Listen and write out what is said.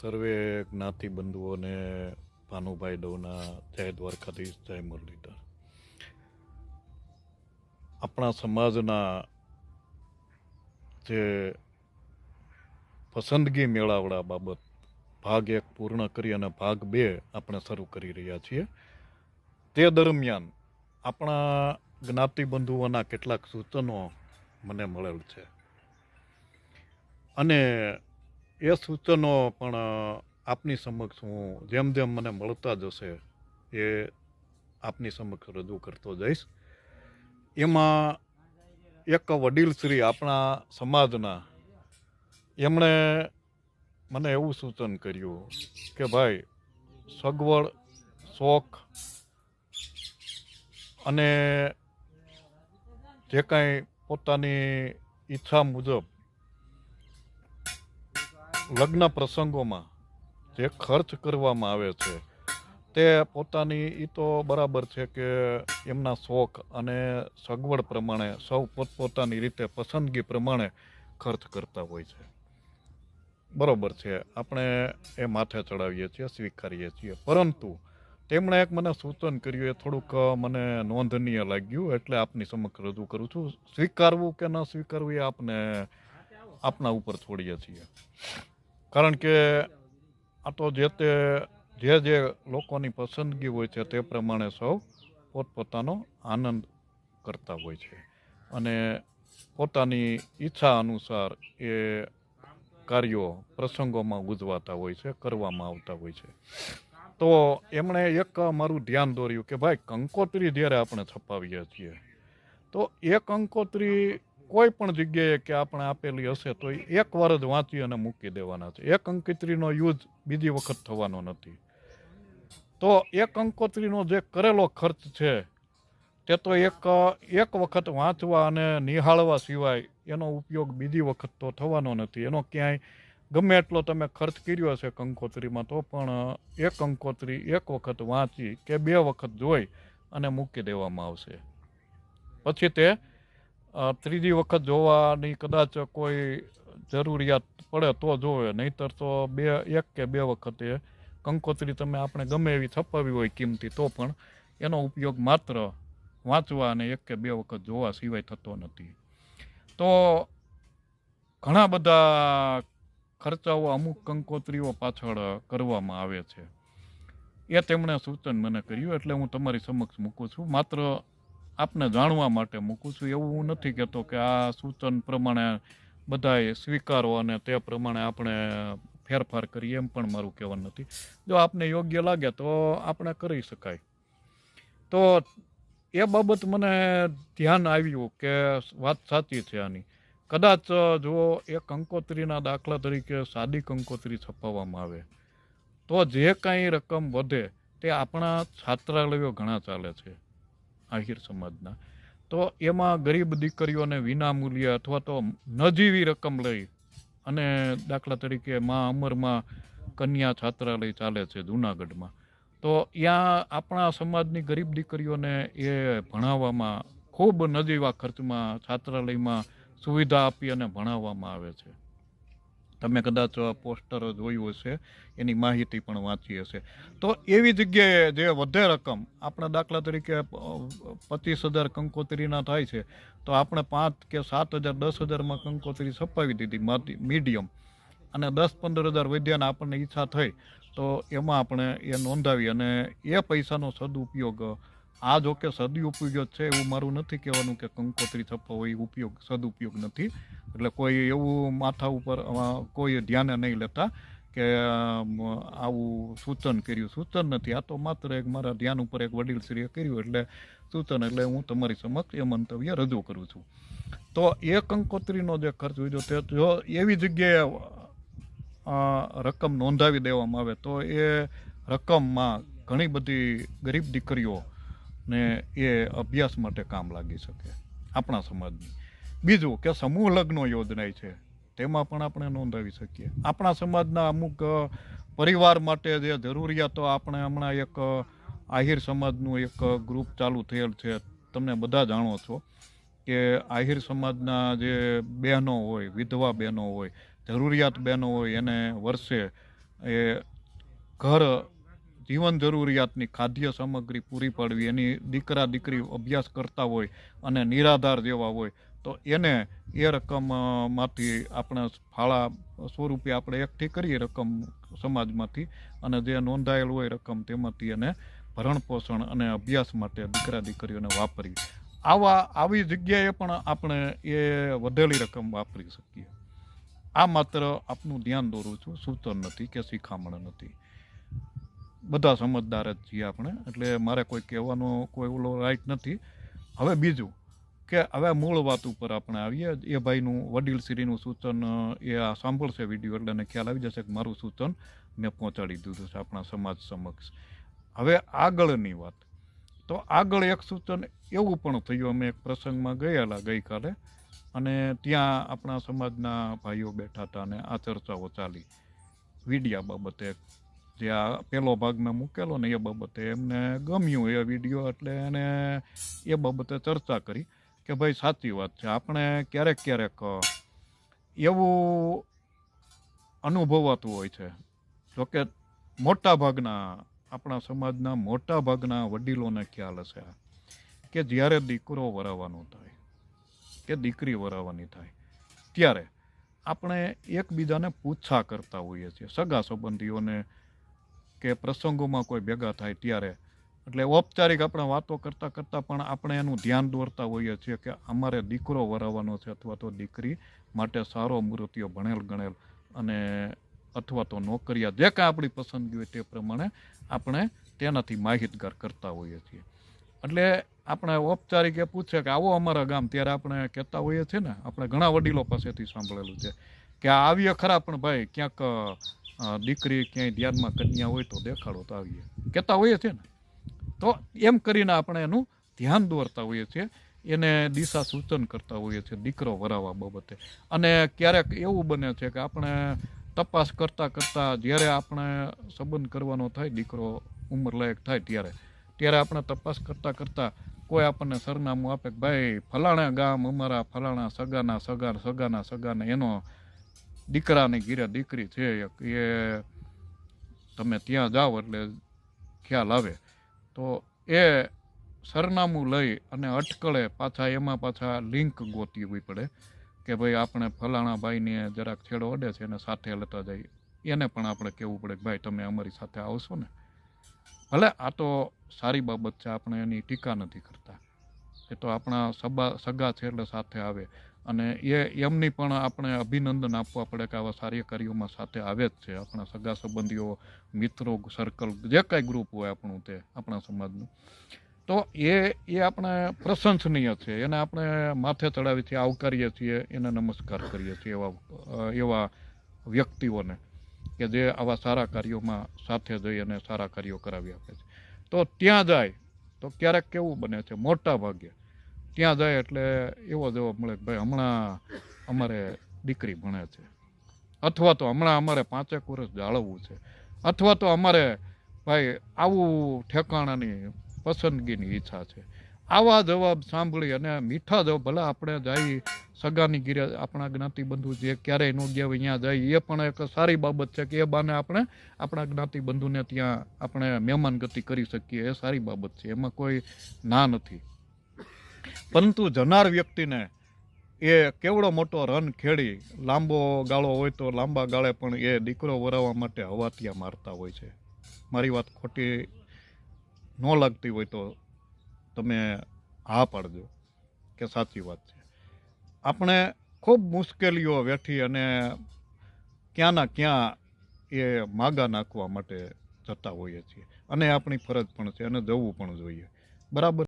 સર્વે જ્ઞાતિ બંધુઓને ભાનુભાઈ ડોના જય દ્વારકાધીશ, જય મુરલીધર. આપણા સમાજના જે પસંદગી મેળાવડા બાબત, ભાગ એક પૂર્ણ કરી અને ભાગ બે આપણે શરૂ કરી રહ્યા છીએ. તે દરમિયાન આપણા જ્ઞાતિ બંધુઓના કેટલાક સૂચનો મને મળેલ છે. અને એ સૂચનો પણ આપની સમક્ષ હું જેમ જેમ મને મળતા જશે એ આપની સમક્ષ રજૂ કરતો જઈશ. એમાં એક વડીલ શ્રી આપણા સમાજના એમણે મને એવું સૂચન કર્યું કે, ભાઈ, સગવડ, શોખ અને જે કાંઈ પોતાની ઈચ્છા મુજબ લગ્ન પ્રસંગોમાં જે ખર્ચ કરવામાં આવે છે, તે પોતાની એ તો બરાબર છે કે એમના શોખ અને સગવડ પ્રમાણે, સૌ પોતપોતાની રીતે પસંદગી પ્રમાણે ખર્ચ કરતા હોય છે. બરોબર છે, આપણે એ માથે ચડાવીએ છીએ, સ્વીકારીએ છીએ. પરંતુ તેમણે એક મને સૂચન કર્યું, એ થોડુંક મને નોંધનીય લાગ્યું, એટલે આપની સમક્ષ રજૂ કરું છું. સ્વીકારવું કે ન સ્વીકારવું એ આપને આપના ઉપર છોડીએ છીએ. કારણ કે આ તો જે તે, જે જે લોકોની પસંદગી હોય છે તે પ્રમાણે સૌ પોતપોતાનો આનંદ કરતા હોય છે. અને પોતાની ઈચ્છા અનુસાર એ કાર્યો પ્રસંગોમાં ઉજવાતા હોય છે, કરવામાં આવતા હોય છે. તો એમણે એક મારું ધ્યાન દોર્યું કે ભાઈ કંકોત્રી જ્યારે આપણે છપાવીએ છીએ, તો એ કંકોત્રી કોઈ પણ જગ્યાએ કે આપણે આપેલી હશે તો એક જ વાંચી અને મૂકી દેવાના છે. એક અંકિત્રીનો યુઝ બીજી વખત થવાનો નથી. તો એક અંકોત્રીનો જે કરેલો ખર્ચ છે, તે તો એક એક વખત વાંચવા અને નિહાળવા સિવાય એનો ઉપયોગ બીજી વખત તો થવાનો નથી. એનો ક્યાંય ગમે એટલો તમે ખર્ચ કર્યો હશે કંકોત્રીમાં, તો પણ એક અંકોત્રી એક વખત વાંચી કે બે વખત જોઈ અને મૂકી દેવામાં આવશે. પછી તે ત્રીજી વખત જોવાની કદાચ કોઈ જરૂરિયાત પડે તો જોવે. નહીતર તો બે, એક કે બે વખતે કંકોત્રી તમે આપણે ગમે એવી છપાવી હોય કિંમતી, તો પણ એનો ઉપયોગ માત્ર વાંચવા અને એક કે બે વખત જોવા સિવાય થતો નથી. તો ઘણા બધા ખર્ચાઓ અમુક કંકોત્રીઓ પાછળ કરવામાં આવે છે. એ તેમણે સૂચન મને કર્યું, એટલે હું તમારી સમક્ષ મૂકું છું. માત્ર આપને જાણવા માટે મૂકું છું. એવું હું નથી કહેતો કે આ સૂચન પ્રમાણે બધાએ સ્વીકારો અને તે પ્રમાણે આપણે ફેરફાર કરીએ એમ પણ મારું કહેવાનું નથી. જો આપને યોગ્ય લાગે તો આપણે કરી શકાય. તો એ બાબત મને ધ્યાન આવ્યું કે વાત સાચી છે આની. કદાચ જો એ કંકોત્રીના દાખલા તરીકે સાદી કંકોત્રી છપાવવામાં આવે, તો જે કાંઈ રકમ વધે તે આપણા છાત્રાલયો ઘણા ચાલે છે. આહિર સમાજના. તો એમાં ગરીબ દીકરીઓને વિનામૂલ્ય અથવા તો નજીવી રકમ લઈ અને દાખલા તરીકે મા અમરમાં કન્યા છાત્રાલય ચાલે છે જુનાગઢમાં. તો ત્યાં આપણા સમાજની ગરીબ દીકરીઓને એ ભણાવવામાં ખૂબ નજીવા ખર્ચમાં છાત્રાલયમાં સુવિધા આપી અને ભણાવવામાં આવે છે. તમે કદાચ પોસ્ટર જોયું હશે, એની માહિતી પણ વાંચી હશે. તો એવી જગ્યાએ જે વધે રકમ, આપણે દાખલા તરીકે પચીસ હજાર કંકોત્રીના થાય છે, તો આપણે પાંચ કે સાત હજાર, દસ હજારમાં કંકોત્રી છપાવી દીધી મીડિયમ. અને દસ પંદર હજાર વૈદ્યાને આપણને ઈચ્છા થઈ, તો એમાં આપણે એ નોંધાવી અને એ પૈસાનો સદુપયોગ આ જો કે સદુપયોગ છે, એવું મારું નથી કહેવાનું કે કંકોત્રી છપાવો એ ઉપયોગ સદુપયોગ નથી. એટલે કોઈ એવું માથા ઉપર કોઈ ધ્યાને નહીં લેતા કે આવું સૂચન કર્યું. સૂચન નથી, આ તો માત્ર એક મારા ધ્યાન ઉપર એક વડીલશ્રીએ કર્યું, એટલે સૂચન, એટલે હું તમારી સમક્ષ એ મંતવ્ય રજૂ કરું છું. તો એ કંકોત્રીનો જે ખર્ચ હોય તે જો એવી જગ્યાએ રકમ નોંધાવી દેવામાં આવે, તો એ રકમમાં ઘણી બધી ગરીબ દીકરીઓ ને એ અભ્યાસ માટે કામ લાગી શકે. આપણા સમાજની. બીજું કે સમૂહ લગ્નો યોજનાય છે, તેમાં પણ આપણે નોંધાવી શકીએ. આપણા સમાજના અમુક પરિવાર માટે જે જરૂરિયાતો આપણે હમણાં એક આહિર સમાજનું એક ગ્રુપ ચાલુ થયેલ છે. તમને બધા જાણો છો કે આહિર સમાજના જે બહેનો હોય, વિધવા બહેનો હોય, જરૂરિયાત બહેનો હોય, એને વર્ષે એ ઘર જીવન જરૂરિયાતની ખાદ્ય સામગ્રી પૂરી પાડવી, એની દીકરા દીકરી અભ્યાસ કરતા હોય અને નિરાધાર જેવા હોય, તો એને એ રકમમાંથી આપણે ફાળા સ્વરૂપે આપણે એકઠી કરીએ રકમ સમાજમાંથી અને જે નોંધાયેલ હોય રકમ તેમાંથી એને ભરણ પોષણ અને અભ્યાસ માટે દીકરા દીકરીઓને વાપરી આવા, આવી જગ્યાએ પણ આપણે એ વધેલી રકમ વાપરી શકીએ. આ માત્ર આપનું ધ્યાન દોરું છું સૂચન નથી કે શિખામણ નથી. બધા સમજદાર જ છીએ આપણે. એટલે મારે કોઈ કહેવાનો કોઈ ઓલો રાઈટ નથી. હવે બીજું કે હવે મૂળ વાત ઉપર આપણે આવીએ. એ ભાઈનું વડીલશ્રીનું સૂચન, એ આ સાંભળશે વીડિયો એટલે એને ખ્યાલ આવી જશે કે મારું સૂચન મેં પહોંચાડી દીધું છે આપણા સમાજ સમક્ષ. હવે આગળની વાત. તો આગળ એક સૂચન એવું પણ થયું. અમે એક પ્રસંગમાં ગયેલા ગઈકાલે અને ત્યાં આપણા સમાજના ભાઈઓ બેઠા હતા અને આ ચર્ચાઓ ચાલી. વિડિયા બાબતે જે આ પહેલો ભાગ મેં મૂકેલો ને એ બાબતે એમને ગમ્યું એ વીડિયો એટલે એને એ બાબતે ચર્ચા કરી કે ભાઈ સાચી વાત છે, આપણે ક્યારેક ક્યારેક એવું અનુભવાતું હોય છે. જોકે મોટા ભાગના, આપણા સમાજના મોટા ભાગના વડીલોને ખ્યાલ હશે કે જ્યારે દીકરો વરાવવાનો થાય, કે દીકરી વરાવવાની થાય, ત્યારે આપણે એકબીજાને પૂછા કરતા હોઈએ છીએ. સગા સંબંધીઓને કે પ્રસંગોમાં કોઈ ભેગા થાય ત્યારે. એટલે ઔપચારિક આપણે વાતો કરતાં કરતાં પણ આપણે એનું ધ્યાન દોરતા હોઈએ છીએ કે અમારે દીકરો વરાવવાનો છે અથવા તો દીકરી માટે સારો મૂર્તિઓ ભણેલ ગણેલ અને અથવા તો નોકરિયા જે કાંઈ આપણી પસંદગી હોય તે પ્રમાણે આપણે તેનાથી માહિતગાર કરતા હોઈએ છીએ. એટલે આપણે ઔપચારિક એ પૂછે કે આવો અમારા ગામ ત્યારે આપણે કહેતા હોઈએ છીએ ને, આપણે ઘણા વડીલો પાસેથી સાંભળેલું છે કે આવીએ ખરા પણ ભાઈ ક્યાંક દીકરી ક્યાંય ધ્યાનમાં કન્યા હોય તો દેખાડો તો આવીએ. કહેતા હોઈએ છીએ ને. તો એમ કરીને આપણે એનું ધ્યાન દોરતા હોઈએ છીએ. એને દિશા સૂચન કરતા હોઈએ છીએ દીકરો વરાવવા બાબતે. અને ક્યારેક એવું બને છે કે આપણે તપાસ કરતાં કરતાં જ્યારે આપણે સંબંધ કરવાનો થાય, દીકરો ઉંમરલાયક થાય ત્યારે ત્યારે આપણે તપાસ કરતાં કરતાં કોઈ આપણને સરનામું આપે કે, ભાઈ, ફલાણા ગામ અમારા ફલાણા સગાના સગા સગાના સગાના એનો દીકરાની ઘીરે દીકરી છે એક, એ તમે ત્યાં જાઓ એટલે ખ્યાલ આવે. તો એ સરનામું લઈ અને અટકળે પાછા એમાં પાછા લિંક ગોતી હોવી પડે કે ભાઈ આપણે ફલાણા ભાઈને જરાક છેડો અડે છે એને સાથે લેતા જઈએ. એને પણ આપણે કહેવું પડે કે ભાઈ તમે અમારી સાથે આવશો ને. ભલે આ તો સારી બાબત છે, આપણે એની ટીકા નથી કરતા. એ તો આપણા સબા સગા છે એટલે સાથે આવે. અને એ એમની પણ આપણે અભિનંદન આપવા પડે કે આવા સારી કાર્યોમાં સાથે આવે જ છે. આપણા સગા સંબંધીઓ, મિત્રો સર્કલ જે કાંઈ ગ્રુપ હોય આપણું તે, આપણા સમાજનું. તો એ એ આપણે પ્રશંસનીય છે. એને આપણે માથે ચડાવી છીએ આવકારીએ છીએ, એને નમસ્કાર કરીએ છીએ એવા એવા વ્યક્તિઓને કે જે આવા સારા કાર્યોમાં સાથે જઈ અને સારા કાર્યો કરાવી આપે છે. તો ત્યાં જાય, તો ક્યારેક કેવું બને છે? મોટા ભાગે ત્યાં જાય એટલે એવો જવાબ મળે કે ભાઈ હમણાં અમારે દીકરી ભણે છે. અથવા તો હમણાં અમારે પાંચેક વર્ષ જાળવવું છે. અથવા તો અમારે ભાઈ આવું ઠેકાણાની પસંદગીની ઈચ્છા છે. આવા જવાબ સાંભળી અને મીઠા જવાબ, ભલે આપણે જાય સગાની ગીરે આપણા જ્ઞાતિબંધુ જે ક્યારેય ન ગયા હોય ત્યાં જાય, એ પણ એક સારી બાબત છે કે એ બાને આપણે આપણા જ્ઞાતિબંધુને ત્યાં આપણે મહેમાનગતિ કરી શકીએ, એ સારી બાબત છે. એમાં કોઈ ના નથી. પરંતુ જનાર વ્યક્તિને એ કેવડો મોટો રન ખેડી, લાંબો ગાળો હોય તો લાંબા ગાળે પણ એ દીકરો વરાવવા માટે હવાતિયા મારતા હોય છે. મારી વાત ખોટી ન લાગતી હોય તો તમે હા પાડજો, કે સાચી વાત છે. આપણે ખૂબ મુશ્કેલીઓ વેઠી અને ક્યાંના ક્યાં એ માગા નાખવા માટે જતા હોઈએ છીએ. અને આપણી ફરજ પણ છે અને જવું પણ જોઈએ. બરાબર?